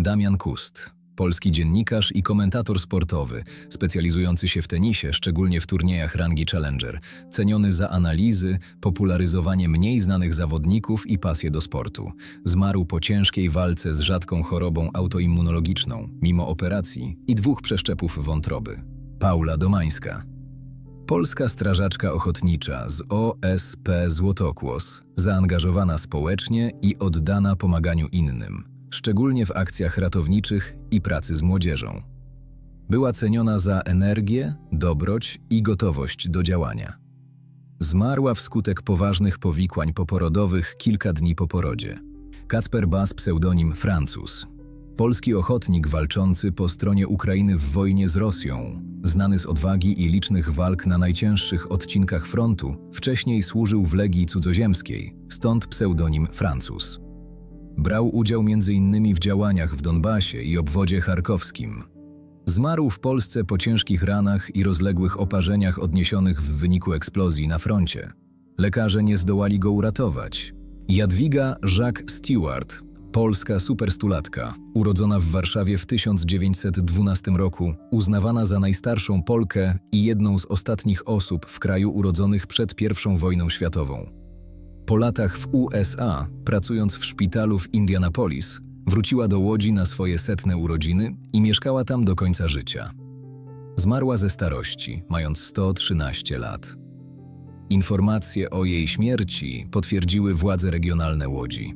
Damian Kust, polski dziennikarz i komentator sportowy, specjalizujący się w tenisie, szczególnie w turniejach rangi Challenger, ceniony za analizy, popularyzowanie mniej znanych zawodników i pasję do sportu. Zmarł po ciężkiej walce z rzadką chorobą autoimmunologiczną, mimo operacji i dwóch przeszczepów wątroby. Paula Domańska. Polska strażaczka ochotnicza z OSP Złotokłos, zaangażowana społecznie i oddana pomaganiu innym, szczególnie w akcjach ratowniczych i pracy z młodzieżą. Była ceniona za energię, dobroć i gotowość do działania. Zmarła wskutek poważnych powikłań poporodowych kilka dni po porodzie. Kacper Bas, pseudonim Francuz. Polski ochotnik walczący po stronie Ukrainy w wojnie z Rosją, znany z odwagi i licznych walk na najcięższych odcinkach frontu, wcześniej służył w Legii Cudzoziemskiej, stąd pseudonim Francuz. Brał udział m.in. w działaniach w Donbasie i obwodzie charkowskim. Zmarł w Polsce po ciężkich ranach i rozległych oparzeniach odniesionych w wyniku eksplozji na froncie. Lekarze nie zdołali go uratować. Jadwiga Jacques Stewart, polska superstulatka, urodzona w Warszawie w 1912 roku, uznawana za najstarszą Polkę i jedną z ostatnich osób w kraju urodzonych przed I wojną światową. Po latach w USA, pracując w szpitalu w Indianapolis, wróciła do Łodzi na swoje setne urodziny i mieszkała tam do końca życia. Zmarła ze starości, mając 113 lat. Informacje o jej śmierci potwierdziły władze regionalne Łodzi.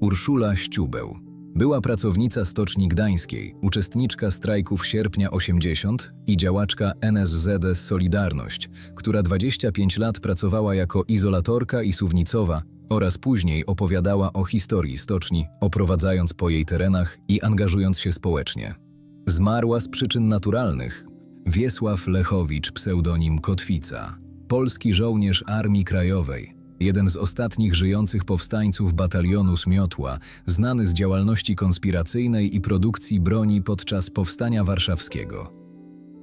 Urszula Ściubeł była pracownica Stoczni Gdańskiej, uczestniczka strajków sierpnia 80 i działaczka NSZS Solidarność, która 25 lat pracowała jako izolatorka i suwnicowa oraz później opowiadała o historii stoczni, oprowadzając po jej terenach i angażując się społecznie. Zmarła z przyczyn naturalnych. Wiesław Lechowicz, pseudonim Kotwica, polski żołnierz Armii Krajowej, jeden z ostatnich żyjących powstańców batalionu Zmiotła, znany z działalności konspiracyjnej i produkcji broni podczas Powstania Warszawskiego.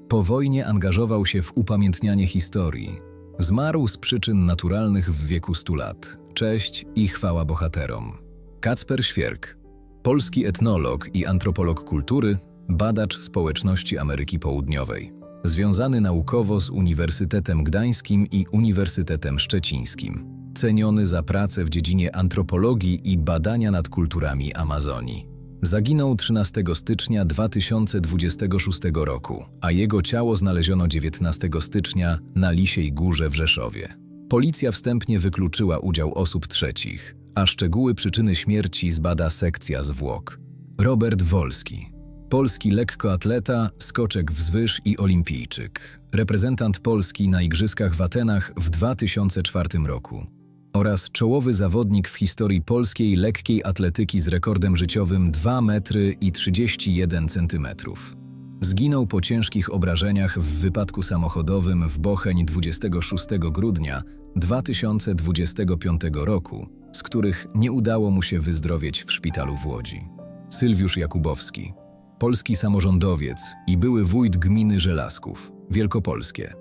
Po wojnie angażował się w upamiętnianie historii. Zmarł z przyczyn naturalnych w wieku 100 lat. Cześć i chwała bohaterom. Kacper Świerk, polski etnolog i antropolog kultury, badacz społeczności Ameryki Południowej. Związany naukowo z Uniwersytetem Gdańskim i Uniwersytetem Szczecińskim. Ceniony za pracę w dziedzinie antropologii i badania nad kulturami Amazonii. Zaginął 13 stycznia 2026 roku, a jego ciało znaleziono 19 stycznia na Lisiej Górze w Rzeszowie. Policja wstępnie wykluczyła udział osób trzecich, a szczegóły przyczyny śmierci zbada sekcja zwłok. Robert Wolski, polski lekkoatleta, skoczek wzwyż i olimpijczyk, reprezentant Polski na Igrzyskach w Atenach w 2004 roku oraz czołowy zawodnik w historii polskiej lekkiej atletyki z rekordem życiowym 2 metry i 31 centymetrów. Zginął po ciężkich obrażeniach w wypadku samochodowym w Bocheń 26 grudnia 2025 roku, z których nie udało mu się wyzdrowieć w szpitalu w Łodzi. Sylwiusz Jakubowski, polski samorządowiec i były wójt gminy Żelazków, Wielkopolskie.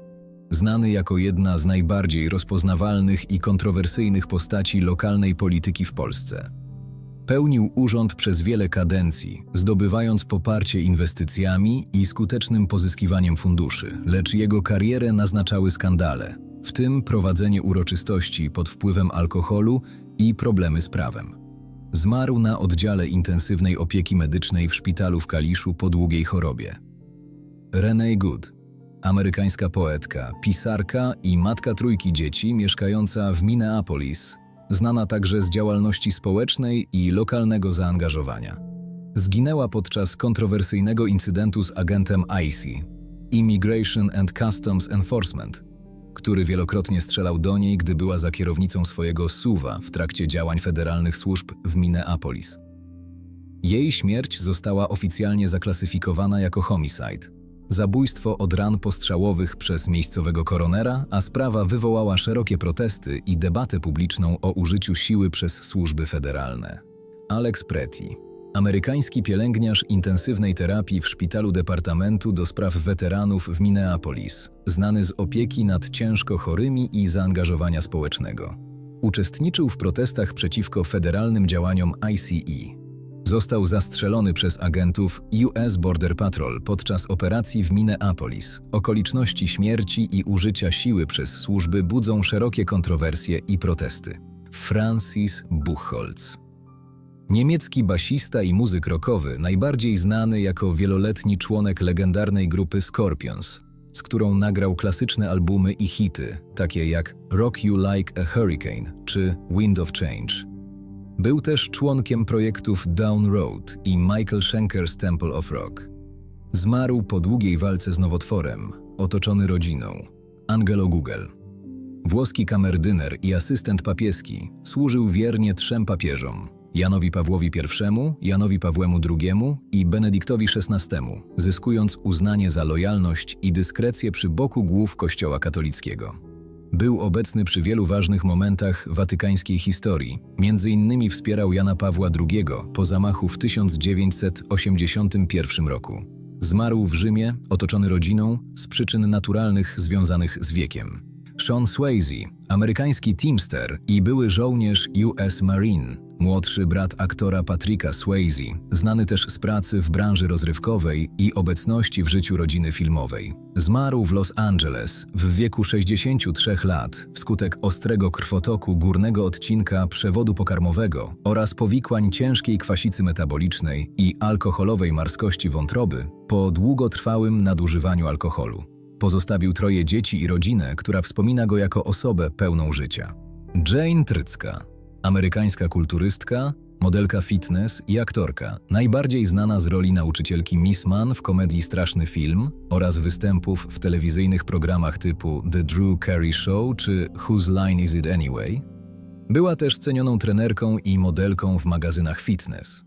Znany jako jedna z najbardziej rozpoznawalnych i kontrowersyjnych postaci lokalnej polityki w Polsce. Pełnił urząd przez wiele kadencji, zdobywając poparcie inwestycjami i skutecznym pozyskiwaniem funduszy, lecz jego karierę naznaczały skandale, w tym prowadzenie uroczystości pod wpływem alkoholu i problemy z prawem. Zmarł na oddziale intensywnej opieki medycznej w szpitalu w Kaliszu po długiej chorobie. Renee Good, amerykańska poetka, pisarka i matka trójki dzieci mieszkająca w Minneapolis, znana także z działalności społecznej i lokalnego zaangażowania. Zginęła podczas kontrowersyjnego incydentu z agentem ICE, Immigration and Customs Enforcement, który wielokrotnie strzelał do niej, gdy była za kierownicą swojego suwa w trakcie działań federalnych służb w Minneapolis. Jej śmierć została oficjalnie zaklasyfikowana jako homicide, zabójstwo od ran postrzałowych przez miejscowego koronera, a sprawa wywołała szerokie protesty i debatę publiczną o użyciu siły przez służby federalne. Alex Preti, amerykański pielęgniarz intensywnej terapii w szpitalu Departamentu do Spraw Weteranów w Minneapolis, znany z opieki nad ciężko chorymi i zaangażowania społecznego. Uczestniczył w protestach przeciwko federalnym działaniom ICE. Został zastrzelony przez agentów US Border Patrol podczas operacji w Minneapolis. Okoliczności śmierci i użycia siły przez służby budzą szerokie kontrowersje i protesty. Francis Buchholz Niemiecki basista i muzyk rockowy, najbardziej znany jako wieloletni członek legendarnej grupy Scorpions, z którą nagrał klasyczne albumy i hity, takie jak Rock You Like a Hurricane czy Wind of Change. Był też członkiem projektów Down Road i Michael Schenker's Temple of Rock. Zmarł po długiej walce z nowotworem, otoczony rodziną. Angelo Google. Włoski kamerdyner i asystent papieski służył wiernie trzem papieżom Janowi Pawłowi I, Janowi Pawłemu II i Benedyktowi XVI, zyskując uznanie za lojalność i dyskrecję przy boku głów Kościoła katolickiego. Był obecny przy wielu ważnych momentach watykańskiej historii, między innymi wspierał Jana Pawła II po zamachu w 1981 roku. Zmarł w Rzymie, otoczony rodziną, z przyczyn naturalnych związanych z wiekiem. Sean Swayze, amerykański teamster i były żołnierz US Marine, Młodszy brat aktora Patricka Swayze, znany też z pracy w branży rozrywkowej i obecności w życiu rodziny filmowej. Zmarł w Los Angeles w wieku 63 lat wskutek ostrego krwotoku górnego odcinka przewodu pokarmowego oraz powikłań ciężkiej kwasicy metabolicznej i alkoholowej marskości wątroby po długotrwałym nadużywaniu alkoholu. Pozostawił troje dzieci i rodzinę, która wspomina go jako osobę pełną życia. Jane Trycka Amerykańska kulturystka, modelka fitness i aktorka, najbardziej znana z roli nauczycielki Miss Mann w komedii Straszny Film oraz występów w telewizyjnych programach typu The Drew Carey Show czy Whose Line Is It Anyway. Była też cenioną trenerką i modelką w magazynach fitness.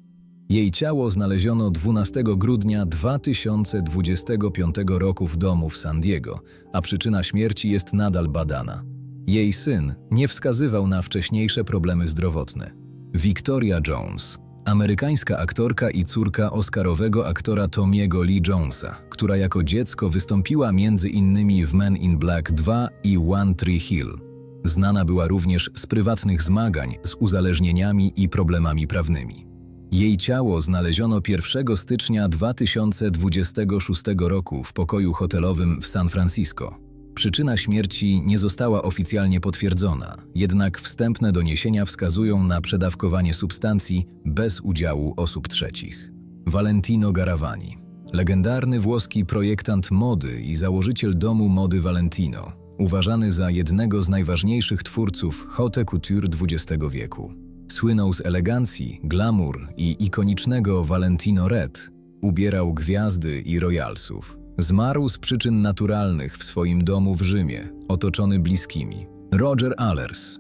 Jej ciało znaleziono 12 grudnia 2025 roku w domu w San Diego, a przyczyna śmierci jest nadal badana. Jej syn nie wskazywał na wcześniejsze problemy zdrowotne. Victoria Jones, amerykańska aktorka i córka oscarowego aktora Tomiego Lee Jonesa, która jako dziecko wystąpiła m.in. w Men in Black 2 i One Tree Hill. Znana była również z prywatnych zmagań z uzależnieniami i problemami prawnymi. Jej ciało znaleziono 1 stycznia 2026 roku w pokoju hotelowym w San Francisco. Przyczyna śmierci nie została oficjalnie potwierdzona, jednak wstępne doniesienia wskazują na przedawkowanie substancji bez udziału osób trzecich. Valentino Garavani, legendarny włoski projektant mody i założyciel domu mody Valentino, uważany za jednego z najważniejszych twórców haute couture XX wieku. Słynął z elegancji, glamour i ikonicznego Valentino Red, ubierał gwiazdy i royalsów. Zmarł z przyczyn naturalnych w swoim domu w Rzymie, otoczony bliskimi. Roger Allers.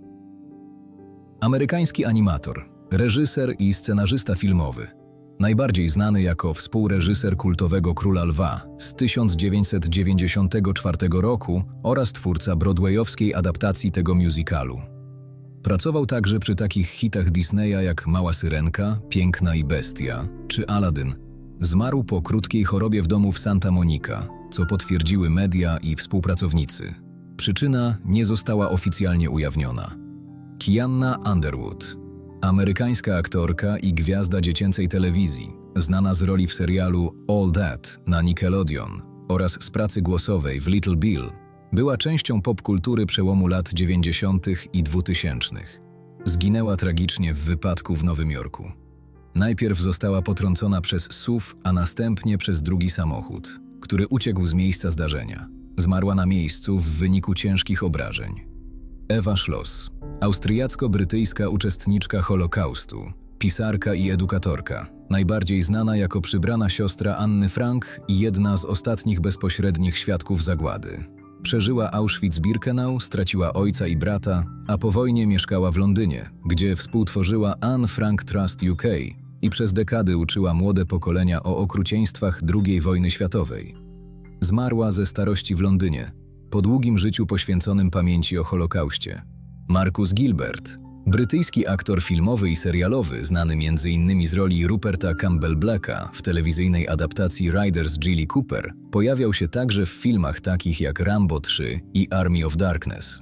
Amerykański animator, reżyser i scenarzysta filmowy. Najbardziej znany jako współreżyser kultowego Króla Lwa z 1994 roku oraz twórca broadwayowskiej adaptacji tego musicalu. Pracował także przy takich hitach Disneya jak Mała Syrenka, Piękna i Bestia czy Aladdin – Zmarł po krótkiej chorobie w domu w Santa Monica, co potwierdziły media i współpracownicy. Przyczyna nie została oficjalnie ujawniona. Kianna Underwood, amerykańska aktorka i gwiazda dziecięcej telewizji, znana z roli w serialu All That na Nickelodeon oraz z pracy głosowej w Little Bill, była częścią popkultury przełomu lat 90. i 2000. Zginęła tragicznie w wypadku w Nowym Jorku. Najpierw została potrącona przez SUV, a następnie przez drugi samochód, który uciekł z miejsca zdarzenia. Zmarła na miejscu w wyniku ciężkich obrażeń. Ewa Schloss, austriacko-brytyjska uczestniczka Holokaustu, pisarka i edukatorka, najbardziej znana jako przybrana siostra Anny Frank i jedna z ostatnich bezpośrednich świadków zagłady. Przeżyła Auschwitz-Birkenau, straciła ojca i brata, a po wojnie mieszkała w Londynie, gdzie współtworzyła Anne Frank Trust UK, i przez dekady uczyła młode pokolenia o okrucieństwach II wojny światowej. Zmarła ze starości w Londynie, po długim życiu poświęconym pamięci o Holokauście. Marcus Gilbert, brytyjski aktor filmowy i serialowy, znany m.in. z roli Ruperta Campbell Blacka w telewizyjnej adaptacji Riders Gilly Cooper, pojawiał się także w filmach takich jak Rambo 3 i Army of Darkness.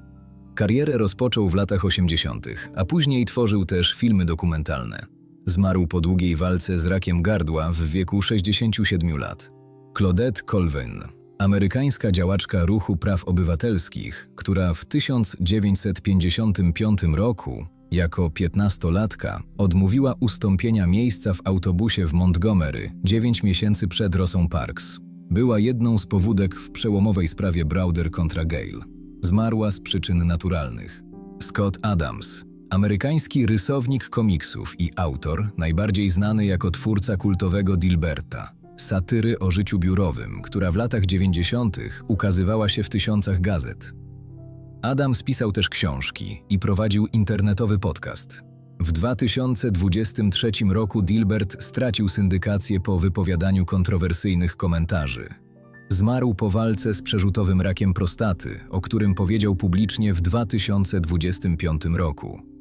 Karierę rozpoczął w latach 80., a później tworzył też filmy dokumentalne. Zmarł po długiej walce z rakiem gardła w wieku 67 lat. Claudette Colvin, amerykańska działaczka ruchu praw obywatelskich, która w 1955 roku jako piętnastolatka odmówiła ustąpienia miejsca w autobusie w Montgomery 9 miesięcy przed Rosą Parks. Była jedną z powódek w przełomowej sprawie Browder kontra Gale. Zmarła z przyczyn naturalnych. Scott Adams, amerykański rysownik komiksów i autor, najbardziej znany jako twórca kultowego Dilberta, satyry o życiu biurowym, która w latach 90. ukazywała się w tysiącach gazet. Adam spisał też książki i prowadził internetowy podcast. W 2023 roku Dilbert stracił syndykację po wypowiadaniu kontrowersyjnych komentarzy. Zmarł po walce z przerzutowym rakiem prostaty, o którym powiedział publicznie w 2025 roku.